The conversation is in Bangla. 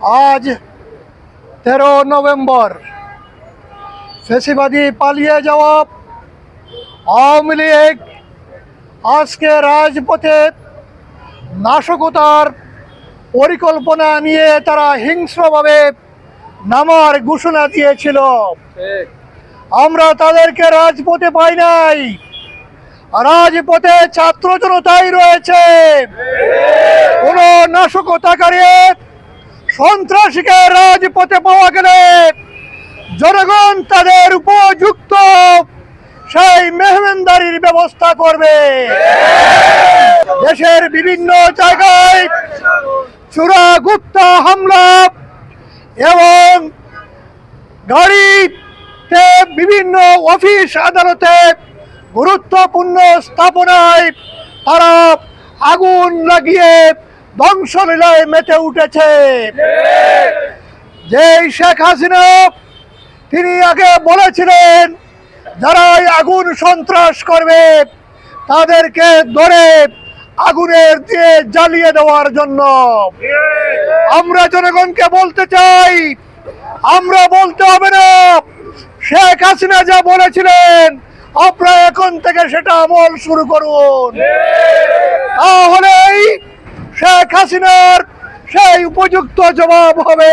আজ তেরো নভেম্বর। ফেসিবাদী পালিয়ে যাওয়া আওয়ামী লীগ আজকে রাজপথে নাশকতার পরিকল্পনা নিয়ে তারা হিংস্রভাবে নামার ঘোষণা দিয়েছিল। আমরা তাদেরকে রাজপথে পাই নাই। রাজপথে ছাত্র জনতাই রয়েছে। কোন নাশকতাকারী সন্ত্রাসীকে রাজপথে পাওয়া গেলে জনগণ তাদের উপযুক্ত সেই মেহমানদারির ব্যবস্থা করবে। দেশের বিভিন্ন জায়গায় চূড়া গুপ্তা হামলা এবং গাড়িতে বিভিন্ন অফিস আদালতে গুরুত্বপূর্ণ স্থাপনায় তারা আগুন লাগিয়ে ধ্বংসলীলায় মেতে উঠেছে। যে শেখ হাসিনা, তিনি আগে বলেছিলেন যারা আগুন সন্ত্রাস করবে, তাদেরকে ধরে আগুনের দিয়ে জ্বালিয়ে দেওয়ার জন্য। আমরা জনগণকে বলতে চাই, আমরা বলতে হবে না। শেখ হাসিনা যা বলেছিলেন আপনারা এখন থেকে সেটা আমল শুরু করুন। তাহলেই শেখ হাসিনার সেই উপযুক্ত জবাব হবে।